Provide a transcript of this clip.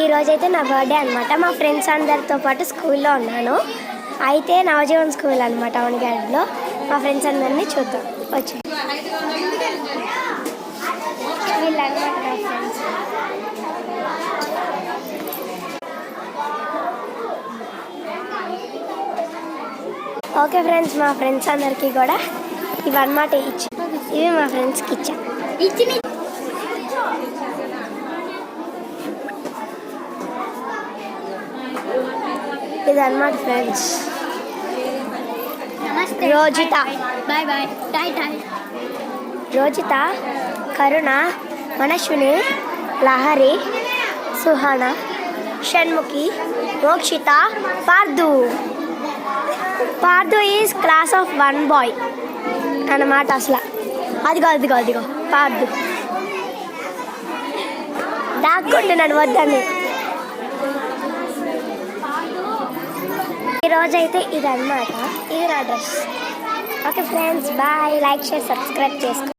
ఈ రోజైతే నా బర్త్డే అనమాట మా ఫ్రెండ్స్ అందరితో పాటు స్కూల్లో ఉన్నాను. అయితే నవజీవన్ స్కూల్ అనమాట వనగాడిలో మా ఫ్రెండ్స్ అందరినీ చూద్దాం. వచ్చి నా ఫ్రెండ్స్ ఓకే ఫ్రెండ్స్ మా ఫ్రెండ్స్ అందరికీ కూడా ఇవన్నమాట ఇచ్చి ఇవి మా ఫ్రెండ్స్కి ఇచ్చా. ఇచ్చి ఇది అన్నమాట ఫ్రెండ్స్ నమస్తే రోజుత. బాయ్ బాయ్ టాయ్ toy Rojitha Karuna Manaswini Lahari Suhana Shanmukhi Mokshitha Pardhu Pardhu is class of one boy అన్నమాట అసలు. అదిగో అదిగో అదిగో. పార్దు దాక్కుంటున్నాడు వద్దని. ఈరోజైతే ఇది అన్నమాట ఇది నా dress. Okay friends bye. Like share subscribe చేసుకో.